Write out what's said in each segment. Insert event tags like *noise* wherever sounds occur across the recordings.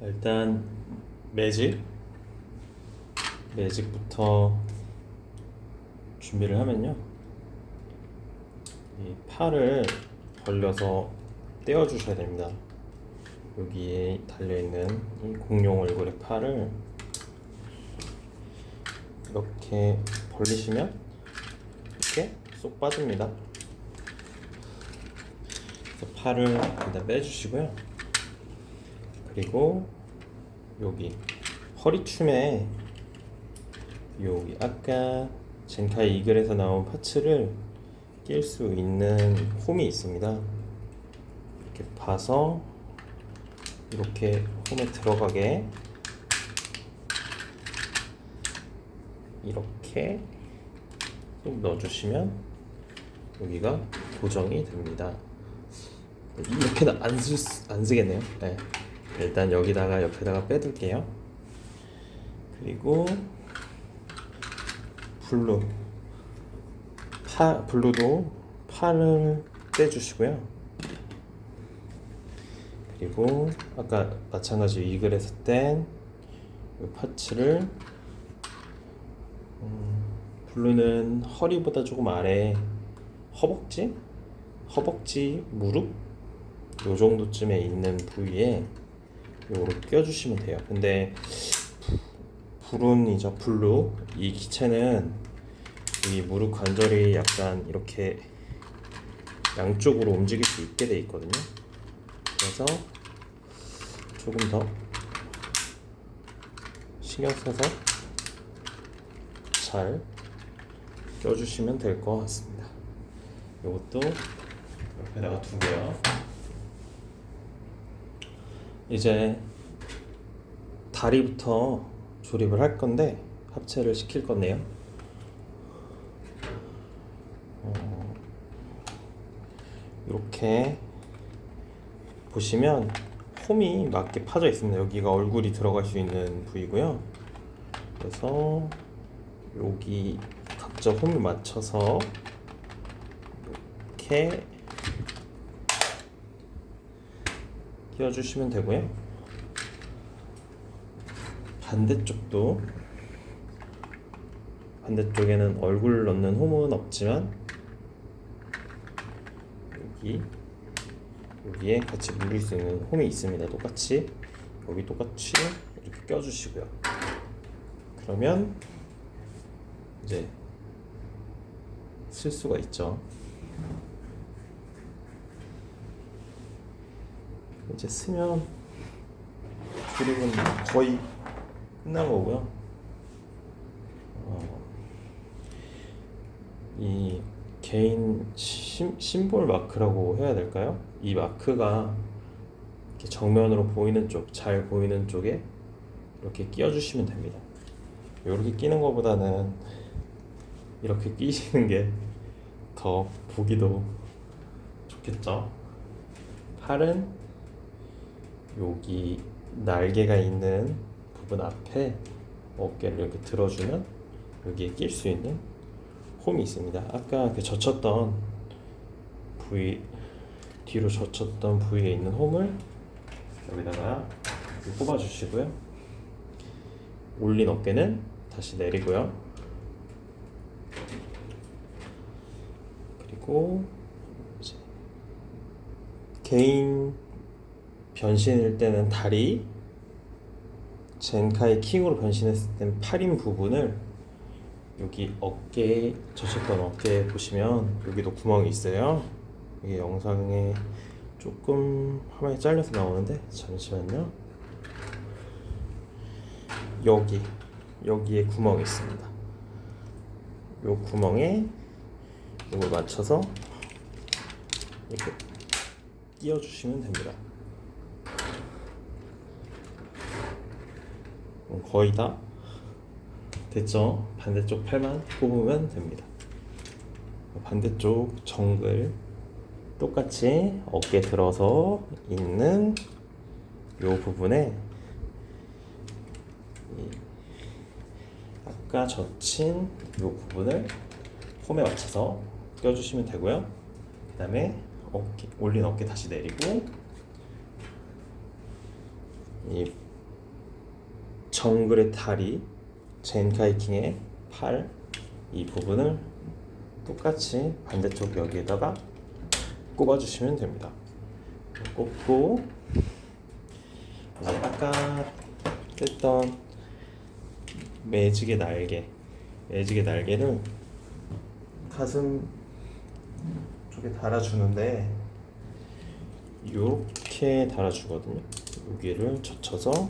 일단 매직 매직부터 준비를 하면요. 이 팔을 벌려서 떼어 주셔야 됩니다. 여기에 달려있는 이 공룡 얼굴의 팔을 이렇게 벌리시면 이렇게 쏙 빠집니다. 팔을 일단 빼주시고요 그리고 여기 허리춤에 여기 아까 젠카이 이글에서 나온 파츠를 낄 수 있는 홈이 있습니다. 이렇게 봐서 이렇게 홈에 들어가게 이렇게 좀 넣어주시면 여기가 고정이 됩니다. 이렇게는 안, 쓸, 수- 안 쓰겠네요. 네. 일단 여기다가 옆에다가 빼둘게요. 그리고 블루 파 블루도 팔을 떼주시고요. 그리고 아까 마찬가지 이 글에서 뗀이 파츠를 음, 블루는 허리보다 조금 아래 허벅지 허벅지 무릎 요 정도쯤에 있는 부위에 요거를 껴주시면 돼요. 근데 불운이죠 블루 이 기체는 이 무릎 관절이 약간 이렇게 양쪽으로 움직일 수 있게 돼 있거든요. 그래서 조금 더 신경 써서 잘 껴주시면 될 것 같습니다. 이것도 옆에다가 두고요. 이제 다리부터 조립을 할 건데 합체를 시킬 건데요. 어, 이렇게 보시면 홈이 맞게 파져 있습니다. 여기가 얼굴이 들어갈 수 있는 부위고요. 그래서 여기 각자 홈을 맞춰서 이렇게 끼워주시면 되고요. 반대쪽도 반대쪽에는 얼굴 넣는 홈은 없지만 여기 여기에 같이 물릴 수 있는 홈이 있습니다. 똑같이 여기 똑같이 이렇게 껴주시고요. 그러면 이제 쓸 수가 있죠. 이제 쓰면 조립은 거의 끝난 거고요. 어, 이 개인 심, 심볼 마크라고 해야 될까요? 이 마크가 이렇게 정면으로 보이는 쪽, 잘 보이는 쪽에 이렇게 끼워주시면 됩니다. 이렇게 끼는 것보다는 이렇게 끼시는 게 더 보기도 좋겠죠. 팔은 여기 날개가 있는 부분 앞에 어깨를 이렇게 들어주면 여기에 낄 수 있는 홈이 있습니다. 아까 그 젖혔던 부위 뒤로 젖혔던 부위에 있는 홈을 여기다가 뽑아주시고요. 올린 어깨는 다시 내리고요. 그리고 개인 변신일 때는 다리, 젠카이 킹으로 변신했을 땐 팔인 부분을 여기 어깨에 젖혔던 어깨에 보시면 여기도 구멍이 있어요. 이게 영상에 조금 화면이 잘려서 나오는데 잠시만요. 여기 여기에 구멍이 있습니다. 요 구멍에 이걸 맞춰서 이렇게 끼워주시면 됩니다. 거의 다 됐죠? 반대쪽 팔만 뽑으면 됩니다. 반대쪽 정글 똑같이 어깨 들어서 있는 요 부분에 이 아까 젖힌 요 부분을 홈에 맞춰서 껴주시면 되고요. 그 다음에 어깨, 올린 어깨 다시 내리고 이 정글의 다리, 젠카이킹의 팔, 이 부분을 똑같이 반대쪽 여기에다가 꼽아주시면 됩니다. 꼽고 이제 아까 뗐던 매직의 날개, 매직의 날개를 가슴 쪽에 달아주는데 이렇게 달아주거든요. 여기를 젖혀서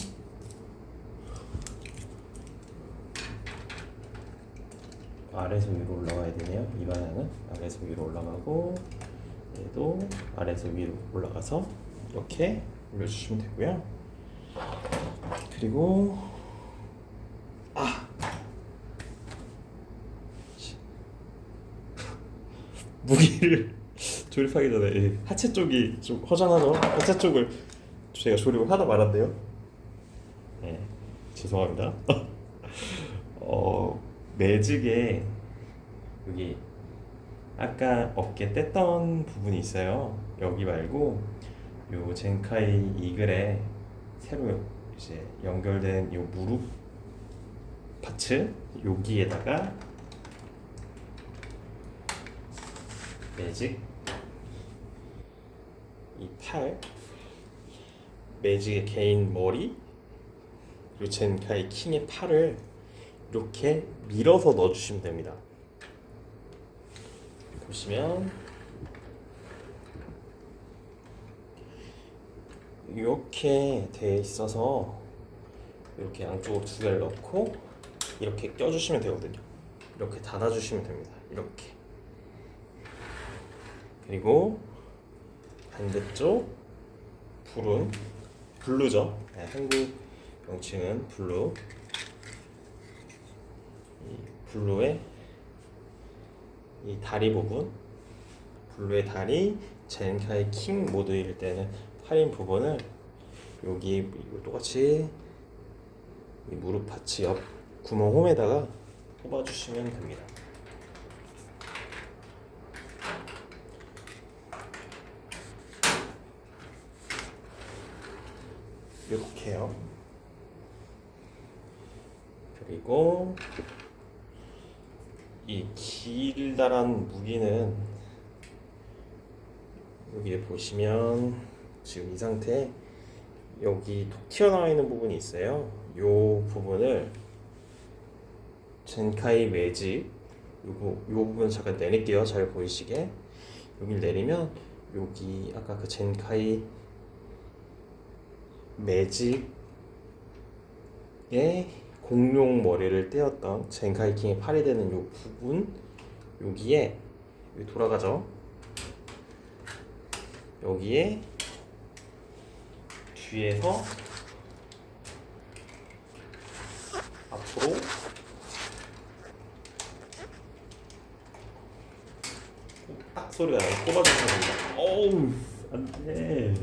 아래에서 위로 올라가야 되네요. 이 방향은 아래에서 위로 올라가고 얘도 아래에서 위로 올라가서 이렇게 올려주시면 되고요. 그리고 아 *laughs* 무기를 *laughs* 조립하기 전에 이 하체 쪽이 좀 허전하죠. 하체 쪽을 제가 조립을 하다 말았네요. 네, 죄송합니다. *laughs* 어 매직에 여기 아까 어깨 뗐던 부분이 있어요. 여기 말고 요 젠카이 이글에 새로 이제 연결된 요 무릎 파츠 여기에다가 매직 이 팔 매직의 개인 머리 그리고 젠카이 킹의 팔을 이렇게 밀어서 넣어주시면 됩니다. 보시면 이렇게 돼 있어서 이렇게 양쪽으로 두 개를 넣고 이렇게 껴주시면 되거든요. 이렇게 닫아주시면 됩니다. 이렇게 그리고 반대쪽 불은 블루죠. 네, 한국 명칭은 블루. 이 블루의 이 다리 부분, 블루의 다리, 젠카의 킹 모드일 때는 팔인 부분을 여기 똑같이 이 무릎 파츠 옆 구멍 홈에다가 뽑아주시면 됩니다. 이렇게요. 그리고 이 길다란 무기는 여기에 보시면 지금 이 상태에 여기 톡 튀어나와 있는 부분이 있어요. 이 부분을 젠카이 매직 요거 요 부분 잠깐 내릴게요. 잘 보이시게 여기를 내리면 여기 아까 그 젠카이 매직의 공룡 머리를 떼었던 젠카이킹의 팔이 되는 요 부분 여기에 여기 돌아가죠. 여기에 뒤에서 앞으로 딱 소리가 나요. 꼽아주시면 됩니다. 어우 안 돼.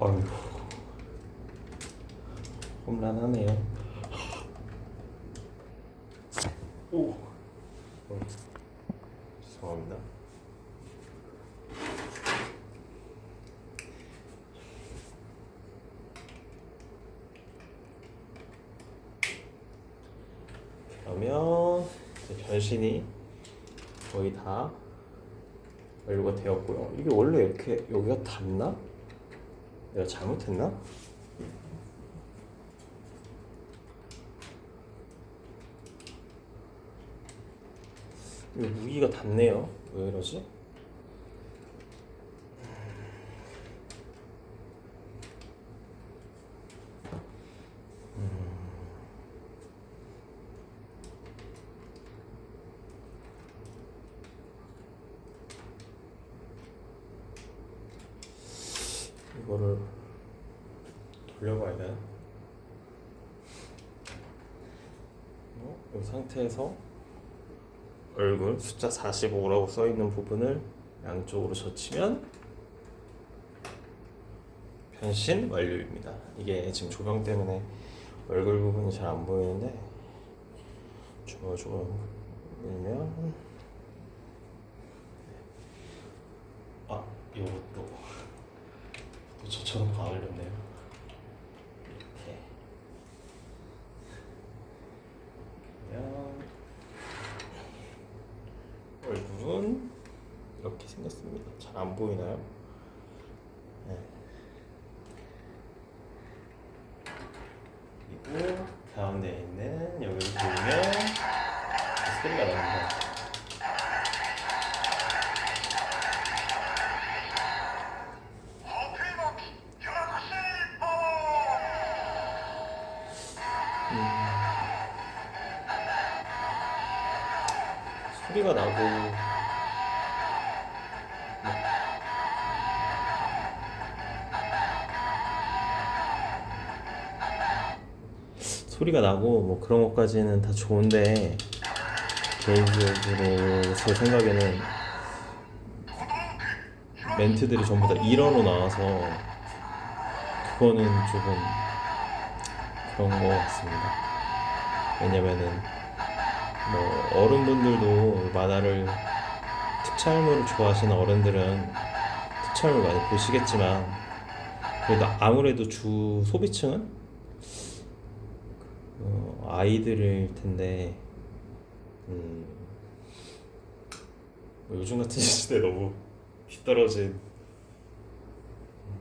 아유 홈런하네요. 오. 어, 죄송합니다. 그러면 이제 변신이 거의 다 완료가 되었고요. 이게 원래 이렇게 여기가 닿나? 내가 잘못했나? 무기가 닿네요. 왜 이러지? 이거를 돌려봐야 되나? 어? 이 상태에서 얼굴 숫자 45라고 써 있는 부분을 양쪽으로 젖히면 변신 완료입니다. 이게 지금 조명 때문에 얼굴 부분이 잘 안 보이는데 조금 밀면 아 이것도 또 저처럼 다 알렸네요. 이렇게 그러면 얼굴은 이렇게 생겼습니다. 잘 안 보이나요? 네. 그리고 가운데 있는 여기를 보면 소리가 납니다. 음. 소리가 나고 뭐 소리가 나고 뭐 그런 것까지는 다 좋은데 개인적으로 제 생각에는 멘트들이 전부 다 일어로 나와서 그거는 조금 그런 것 같습니다. 왜냐면은 뭐 어른분들도 만화를 특촬물을 좋아하시는 어른들은 특촬물 많이 보시겠지만 그래도 아무래도 주 소비층은 어, 아이들일 텐데 음, 뭐 요즘 같은 *laughs* 시대에 너무 뒤떨어진 음,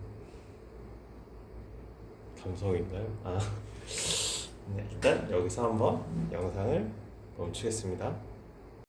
감성인가요? 아, *laughs* 네, 일단 여기서 한번 영상을 멈추겠습니다.